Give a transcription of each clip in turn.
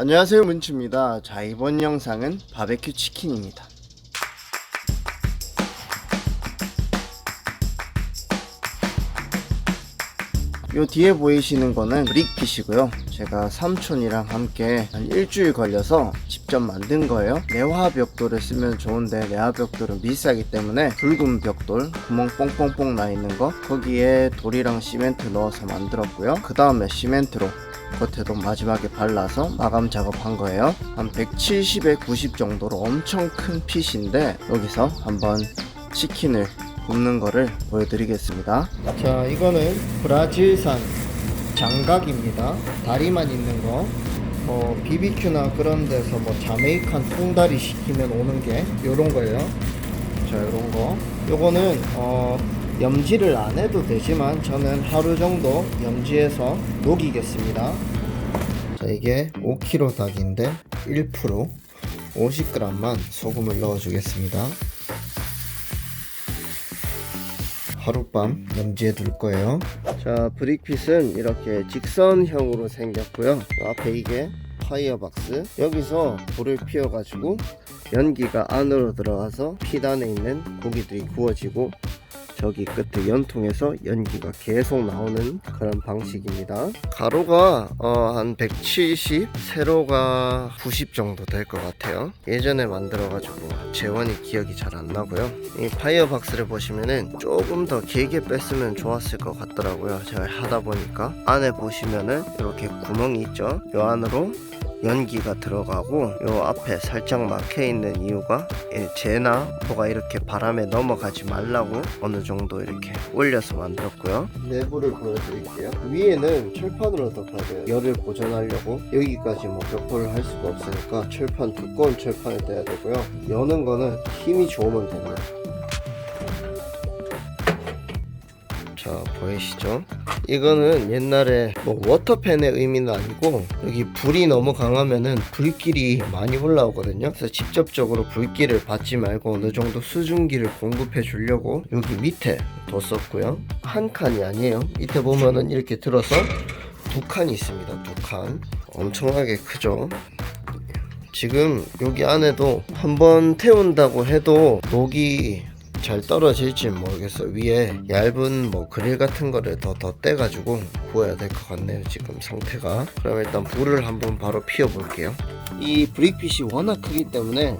안녕하세요 문치입니다. 자 이번 영상은 바베큐 치킨입니다. 요 뒤에 보이시는 거는 브릭핏이고요. 제가 삼촌이랑 함께 한 일주일 걸려서 직접 만든 거예요. 내화 벽돌을 쓰면 좋은데 내화 벽돌은 비싸기 때문에 붉은 벽돌 구멍 뽕뽕뽕 나 있는 거 거기에 돌이랑 시멘트 넣어서 만들었고요. 그 다음에 시멘트로 겉에도 마지막에 발라서 마감 작업한 거예요. 한 170에 90 정도로 엄청 큰 핏인데 여기서 한번 치킨을 굽는 거를 보여드리겠습니다. 자, 이거는 브라질산 장각입니다. 다리만 있는 거. 뭐 BBQ나 그런 데서 뭐 자메이칸 통다리 시키면 오는 게 요런 거예요. 자, 요런 거. 요거는 어 염지를 안 해도 되지만 저는 하루 정도 염지해서 녹이겠습니다. 자, 이게 5kg 닭인데 1% 50g만 소금을 넣어 주겠습니다. 하룻밤 염지해 둘 거예요. 자, 브릭핏은 이렇게 직선형으로 생겼고요. 앞에 이게 파이어박스. 여기서 불을 피워 가지고 연기가 안으로 들어가서 핏 안에 있는 고기들이 구워지고 저기 끝에 연통에서 연기가 계속 나오는 그런 방식입니다. 가로가 어, 한 170, 세로가 90 정도 될 것 같아요. 예전에 만들어 가지고 재원이 기억이 잘 안 나고요. 이 파이어 박스를 보시면은 조금 더 길게 뺐으면 좋았을 것 같더라고요. 제가 하다 보니까 안에 보시면은 이렇게 구멍이 있죠. 요 안으로 연기가 들어가고 요 앞에 살짝 막혀 있는 이유가 이 재나 뭐가 이렇게 바람에 넘어가지 말라고 어느 정도 이렇게 올려서 만들었고요. 내부를 보여드릴게요. 위에는 철판으로 덮어야 돼요. 열을 보존하려고 여기까지 뭐 벽돌을 할 수가 없으니까 철판 두꺼운 철판을 떼야 되고요. 여는 거는 힘이 좋으면 됩니다. 자 보이시죠? 이거는 옛날에 뭐 워터팬의 의미는 아니고 여기 불이 너무 강하면은 불길이 많이 올라오거든요. 그래서 직접적으로 불길을 받지 말고 어느 정도 수증기를 공급해 주려고 여기 밑에 뒀었고요. 한 칸이 아니에요. 밑에 보면은 이렇게 들어서 두 칸이 있습니다. 두 칸. 엄청나게 크죠? 지금 여기 안에도 한번 태운다고 해도 녹이 잘 떨어질지 모르겠어요. 위에 얇은 뭐 그릴 같은 거를 더 덧대가지고 구워야 될 것 같네요. 지금 상태가. 그럼 일단 불을 한번 바로 피워 볼게요. 이 브릭핏이 워낙 크기 때문에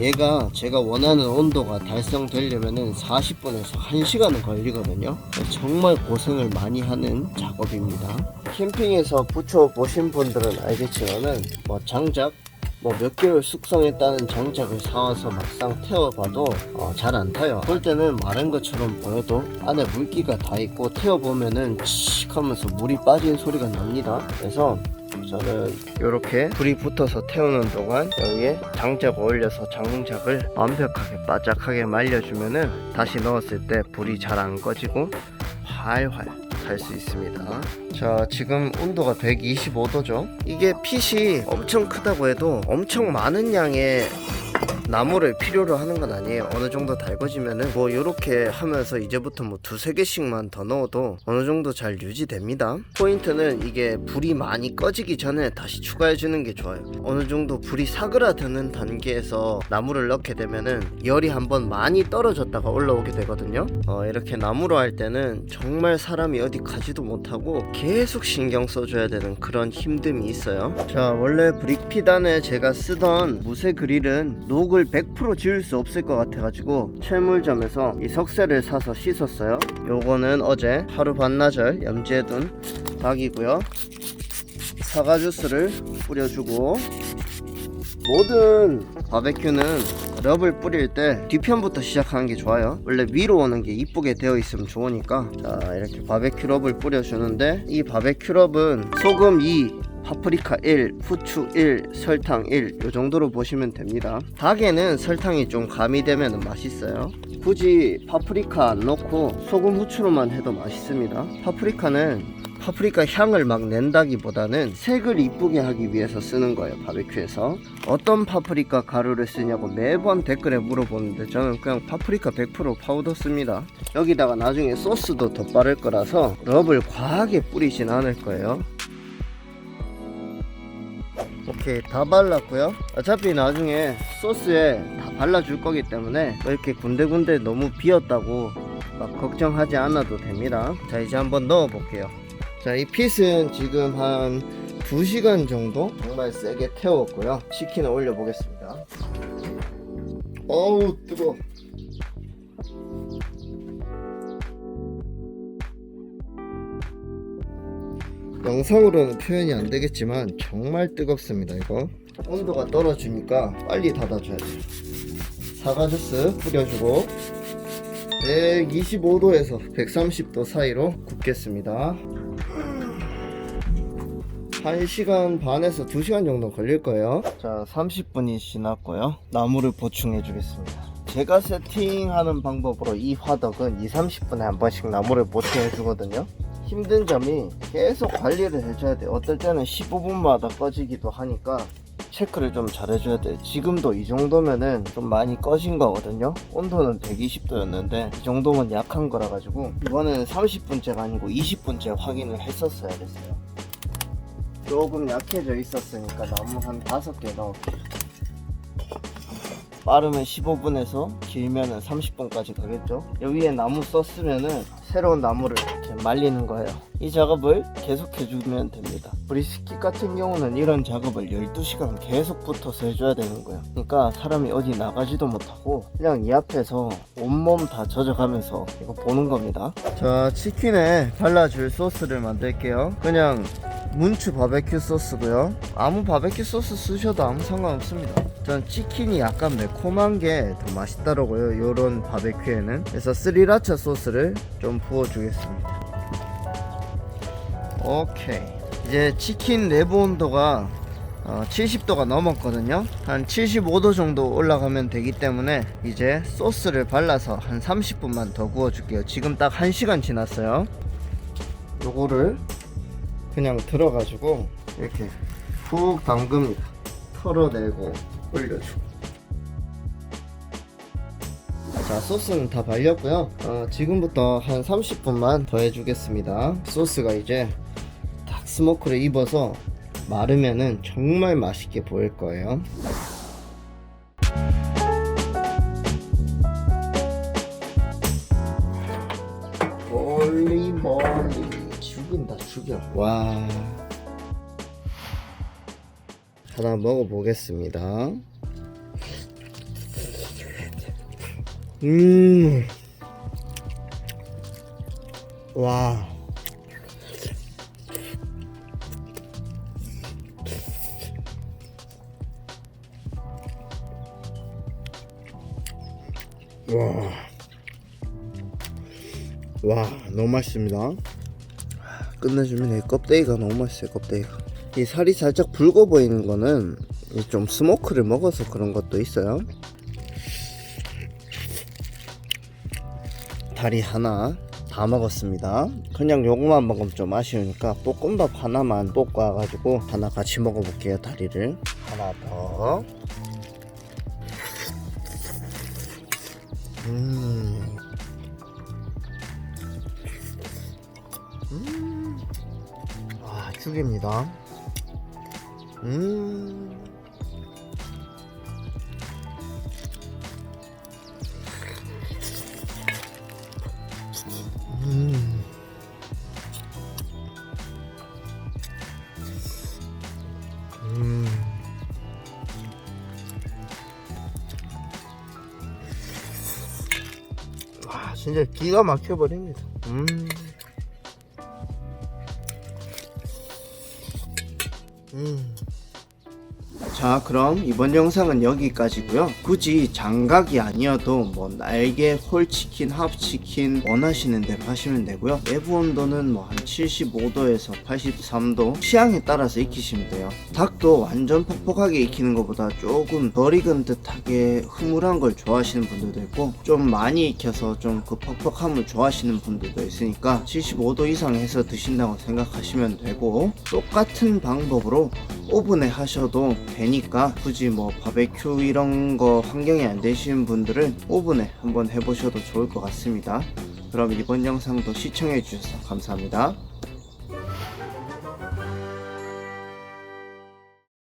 얘가 제가 원하는 온도가 달성되려면은 40분에서 1시간은 걸리거든요. 정말 고생을 많이 하는 작업입니다. 캠핑에서 붙여 보신 분들은 알겠지만은 뭐 장작 뭐 몇 개월 숙성했다는 장작을 사와서 막상 태워봐도 어, 잘안 타요. 볼 때는 마른 것처럼 보여도 안에 물기가 다 있고 태워보면은 칙 하면서 물이 빠진 소리가 납니다. 그래서 저는 이렇게 불이 붙어서 태우는 동안 여기에 장작을 올려서 장작을 완벽하게 바짝하게 말려주면은 다시 넣었을 때 불이 잘 안 꺼지고 활활 달 수 있습니다. 자, 지금 온도가 125도죠. 이게 핏이 엄청 크다고 해도 엄청 많은 양의 나무를 필요로 하는 건 아니에요. 어느 정도 달궈지면은 뭐 이렇게 하면서 이제부터 뭐 두세 개씩만 더 넣어도 어느 정도 잘 유지됩니다. 포인트는 이게 불이 많이 꺼지기 전에 다시 추가해 주는 게 좋아요. 어느 정도 불이 사그라드는 단계에서 나무를 넣게 되면은 열이 한번 많이 떨어졌다가 올라오게 되거든요. 어, 이렇게 나무로 할 때는 정말 사람이 어디 가지도 못하고 계속 신경 써줘야 되는 그런 힘듦이 있어요. 자, 원래 브릭피단에 제가 쓰던 무쇠 그릴은 녹을 100% 지울 수 없을 것 같아가지고 철물점에서 이 석쇠를 사서 씻었어요. 요거는 어제 하루 반나절 염지해둔 닭이고요. 사과 주스를 뿌려주고 모든 바베큐는 럽을 뿌릴 때 뒤편부터 시작하는 게 좋아요. 원래 위로 오는 게 이쁘게 되어 있으면 좋으니까 자 이렇게 바베큐 럽을 뿌려주는데 이 바베큐 럽은 소금 2 파프리카 1, 후추 1, 설탕 1, 요 정도로 보시면 됩니다. 닭에는 설탕이 좀 가미되면 맛있어요. 굳이 파프리카 안 넣고 소금 후추로만 해도 맛있습니다. 파프리카는 파프리카 향을 막 낸다기보다는 색을 이쁘게 하기 위해서 쓰는 거예요 바베큐에서 어떤 파프리카 가루를 쓰냐고 매번 댓글에 물어보는데 저는 그냥 파프리카 100% 파우더 씁니다 여기다가 나중에 소스도 더 바를 거라서 럽을 과하게 뿌리진 않을 거예요 오케이 다 발랐고요. 어차피 나중에 소스에 다 발라줄 거기 때문에 뭐 이렇게 군데군데 너무 비었다고 막 걱정하지 않아도 됩니다. 자 이제 한번 넣어 볼게요. 자 이 핏은 지금 한 2시간 정도 정말 세게 태웠고요. 치킨을 올려 보겠습니다. 어우 뜨거 영상으로는 표현이 안 되겠지만 정말 뜨겁습니다 이거. 온도가 떨어지니까 빨리 닫아줘야 돼요. 사과 주스 뿌려주고 125도에서 130도 사이로 굽겠습니다. 1시간 반에서 2시간 정도 걸릴 거예요. 자 30분이 지났고요. 나무를 보충해 주겠습니다. 제가 세팅하는 방법으로 이 화덕은 2, 30분에 한 번씩 나무를 보충해 주거든요 힘든 점이 계속 관리를 해줘야 돼요 어떨 때는 15분마다 꺼지기도 하니까 체크를 좀 잘해줘야 돼요 지금도 이 정도면은 좀 많이 꺼진 거거든요. 온도는 120도였는데 이 정도면 약한 거라 가지고 이번에는 30분째가 아니고 20분째 확인을 했었어야 됐어요. 조금 약해져 있었으니까 나무 한 5개 넣을게요. 빠르면 15분에서 길면은 30분까지 가겠죠? 여기에 나무 썼으면은 새로운 나무를 이렇게 말리는 거예요. 이 작업을 계속 해 주면 됩니다. 브리스킷 같은 경우는 이런 작업을 12시간 계속 붙어서 해줘야 되는 거예요. 그러니까 사람이 어디 나가지도 못하고 그냥 이 앞에서 온몸 다 젖어가면서 이거 보는 겁니다. 자 치킨에 발라줄 소스를 만들게요. 그냥 문추 바베큐 소스고요. 아무 바베큐 소스 쓰셔도 아무 상관없습니다 전 치킨이 약간 매콤한 게 더 맛있더라고요. 요런 바베큐에는. 그래서 스리라차 소스를 좀 부어주겠습니다. 오케이. 이제 치킨 내부 온도가 어, 70도가 넘었거든요. 한 75도 정도 올라가면 되기 때문에 이제 소스를 발라서 한 30분만 더 구워줄게요. 지금 딱 1시간 지났어요. 요거를 그냥 들어가지고 이렇게 푹 담급니다. 털어내고 올려주고 자 소스는 다 발렸고요. 어, 지금부터 한 30분만 더 해주겠습니다. 소스가 이제 딱 스모크를 입어서 마르면은 정말 맛있게 보일 거예요. 멀리 멀리. 죽인다 죽여. 와 하나 먹어보겠습니다 음. 와. 와. 와, 너무 맛있습니다. 끝내주면 이 껍데기가 너무 맛있어요, 껍데기가. 이 살이 살짝 붉어 보이는 거는 이좀 스모크를 먹어서 그런 것도 있어요. 다리 하나 다 먹었습니다. 그냥 요거만 먹으면 좀 아쉬우니까 볶음밥 하나만 볶아가지고 하나 같이 먹어볼게요. 다리를 하나 더. 음. 음. 아 죽입니다. 음. 와, 진짜 기가 막혀버립니다. 음. 음. 자 그럼 이번 영상은 여기까지고요. 굳이 장각이 아니어도 뭐 날개 홀치킨 합치킨 원하시는 대로 하시면 되고요. 내부 온도는 뭐 한 75도에서 83도 취향에 따라서 익히시면 돼요. 닭도 완전 퍽퍽하게 익히는 것보다 조금 덜 익은 듯하게 흐물한 걸 좋아하시는 분들도 있고 좀 많이 익혀서 좀 그 퍽퍽함을 좋아하시는 분들도 있으니까 75도 이상 해서 드신다고 생각하시면 되고 똑같은 방법으로 오븐에 하셔도 되니까 굳이 뭐 바베큐 이런 거 환경이 안 되시는 분들은 오븐에 한번 해보셔도 좋을 것 같습니다. 그럼 이번 영상도 시청해 주셔서 감사합니다.